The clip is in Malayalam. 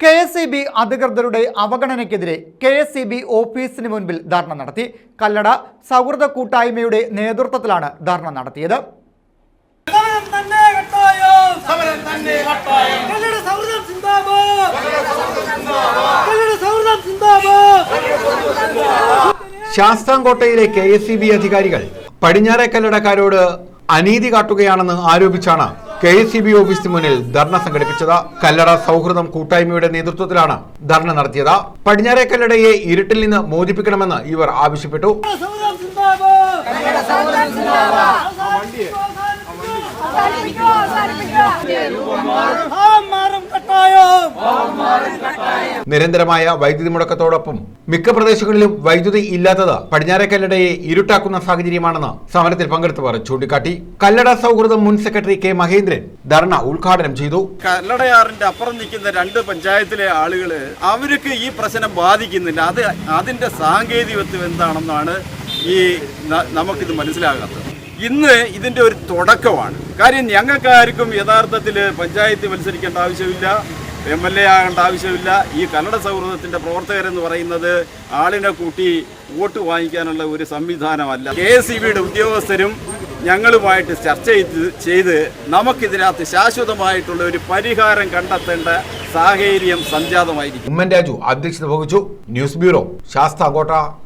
കെ എസ് ഇ ബി അധികൃതരുടെ അവഗണനയ്ക്കെതിരെ കെ എസ് ഇ ബി ഓഫീസിന് മുൻപിൽ ധർണ നടത്തി. കല്ലട സൗഹൃദ കൂട്ടായ്മയുടെ നേതൃത്വത്തിലാണ് ധർണ നടത്തിയത്. ശാസ്താംകോട്ടയിലെ കെ എസ് ഇ ബി അധികാരികൾ പടിഞ്ഞാറെ കല്ലടക്കാരോട് അനീതി കാട്ടുകയാണെന്ന് ആരോപിച്ചാണ് കെ എസ് സി ബി ഓഫീസിന് മുന്നിൽ ധർണ സംഘടിപ്പിച്ചത് കല്ലട സൗഹൃദം കൂട്ടായ്മയുടെ നേതൃത്വത്തിലാണ് ധർണ നടത്തിയത്. പടിഞ്ഞാറെ കല്ലടയെ ഇരുട്ടിൽ നിന്ന് മോചിപ്പിക്കണമെന്ന് ഇവർ ആവശ്യപ്പെട്ടു. നിരന്തരമായ വൈദ്യുതി മുടക്കത്തോടൊപ്പം മിക്ക പ്രദേശങ്ങളിലും വൈദ്യുതി ഇല്ലാത്തത് പടിഞ്ഞാറെ കല്ലടയെ ഇരുട്ടാക്കുന്ന സാഹചര്യമാണെന്ന് സമരത്തിൽ പങ്കെടുത്തവർ ചൂണ്ടിക്കാട്ടി. കല്ലട സൗഹൃദം മുൻ സെക്രട്ടറി കെ മഹേന്ദ്രൻ ധർണ ഉദ്ഘാടനം ചെയ്തു. കല്ലടയാറിന്റെ അപ്പുറം നിൽക്കുന്ന രണ്ട് പഞ്ചായത്തിലെ ആളുകൾ അവർക്ക് ഈ പ്രശ്നം ബാധിക്കുന്നില്ല. അത് അതിന്റെ സാങ്കേതികത്വം എന്താണെന്നാണ് ഈ നമുക്കിത് മനസ്സിലാകാത്തത്. ഇന്ന് ഇതിന്റെ ഒരു തുടക്കമാണ്. കാര്യം ഞങ്ങൾക്കാർക്കും യഥാർത്ഥത്തിൽ പഞ്ചായത്ത് മത്സരിക്കേണ്ട ആവശ്യമില്ല. എം എൽ എ ആകേണ്ട ആവശ്യമില്ല. ഈ കന്നഡ സൗഹൃദത്തിന്റെ പ്രവർത്തകരെന്ന് പറയുന്നത് ആളിനെ കൂട്ടി വോട്ട് വാങ്ങിക്കാനുള്ള ഒരു സംവിധാനമല്ല. കെ എസ് ഇ ബിയുടെ ഉദ്യോഗസ്ഥരും ഞങ്ങളുമായിട്ട് ചർച്ച ചെയ്ത് ചെയ്ത് നമുക്കിതിനകത്ത് ശാശ്വതമായിട്ടുള്ള ഒരു പരിഹാരം കണ്ടെത്തേണ്ട സാഹചര്യം സംജാതമായിരിക്കും. ഉമ്മൻ രാജു അധ്യക്ഷത വഹിച്ചു. News bureau Sasthamkotta.